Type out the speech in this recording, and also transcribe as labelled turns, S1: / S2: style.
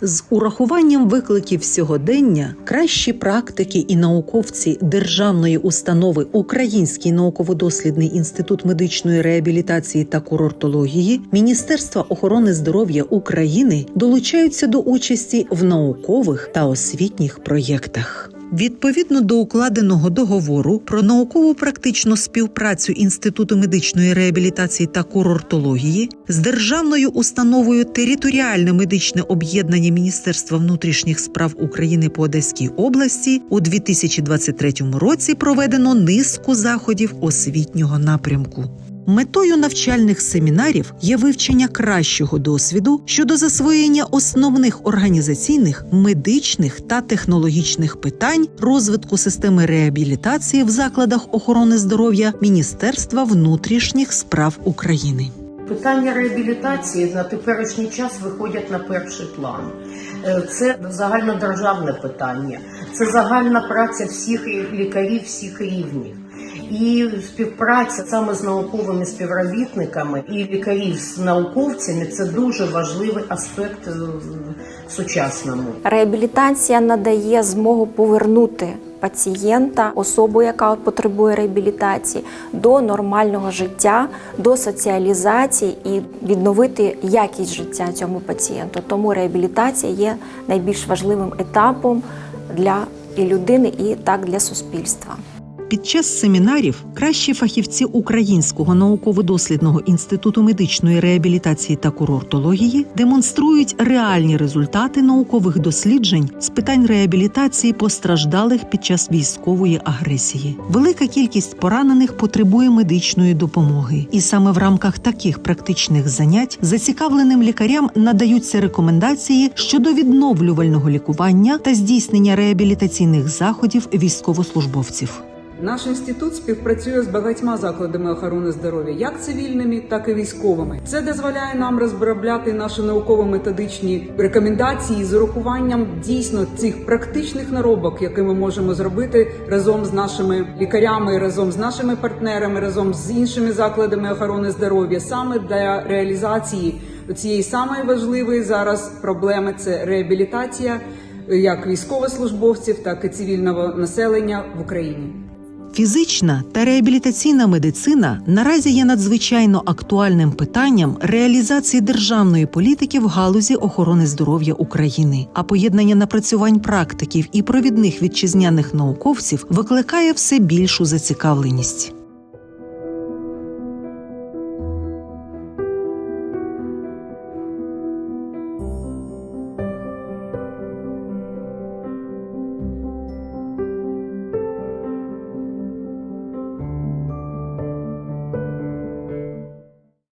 S1: З урахуванням викликів сьогодення кращі практики і науковці державної установи Український науково-дослідний інститут медичної реабілітації та курортології Міністерства охорони здоров'я України долучаються до участі в наукових та освітніх проєктах. Відповідно до укладеного договору про наукову практичну співпрацю Інституту медичної реабілітації та курортології з державною установою Територіальне медичне об'єднання Міністерства внутрішніх справ України по Одеській області у 2023 році проведено низку заходів освітнього напрямку. Метою навчальних семінарів є вивчення кращого досвіду щодо засвоєння основних організаційних, медичних та технологічних питань розвитку системи реабілітації в закладах охорони здоров'я Міністерства внутрішніх справ України.
S2: Питання реабілітації на теперішній час виходять на перший план. Е, Це загальнодержавне питання, це загальна праця всіх лікарів всіх рівнів. І співпраця саме з науковими співробітниками і лікарів з науковцями це дуже важливий аспект е, сучасному.
S3: Реабілітація надає змогу повернути пацієнта, особу, яка потребує реабілітації, до нормального життя, до соціалізації і відновити якість життя цьому пацієнту. Тому реабілітація є найбільш важливим етапом для і людини, і так для суспільства.
S1: Під час семінарів кращі фахівці Українського науково-дослідного інституту медичної реабілітації та курортології демонструють реальні результати наукових досліджень з питань реабілітації постраждалих під час військової агресії. Велика кількість поранених потребує медичної допомоги, і саме в рамках таких практичних занять зацікавленим лікарям надаються рекомендації щодо відновлювального лікування та здійснення реабілітаційних заходів військовослужбовців.
S4: Наш інститут співпрацює з багатьма закладами охорони здоров'я, як цивільними, так і військовими. Це дозволяє нам розробляти наші науково-методичні рекомендації з урахуванням дійсно цих практичних наробок, які ми можемо зробити разом з нашими лікарями, разом з нашими партнерами, разом з іншими закладами охорони здоров'я, саме для реалізації цієї самої важливої зараз проблеми це реабілітація як військовослужбовців, так і цивільного населення в Україні.
S1: Фізична та реабілітаційна медицина наразі є надзвичайно актуальним питанням реалізації державної політики в галузі охорони здоров'я України. А поєднання напрацювань практиків і провідних вітчизняних науковців викликає все більшу зацікавленість.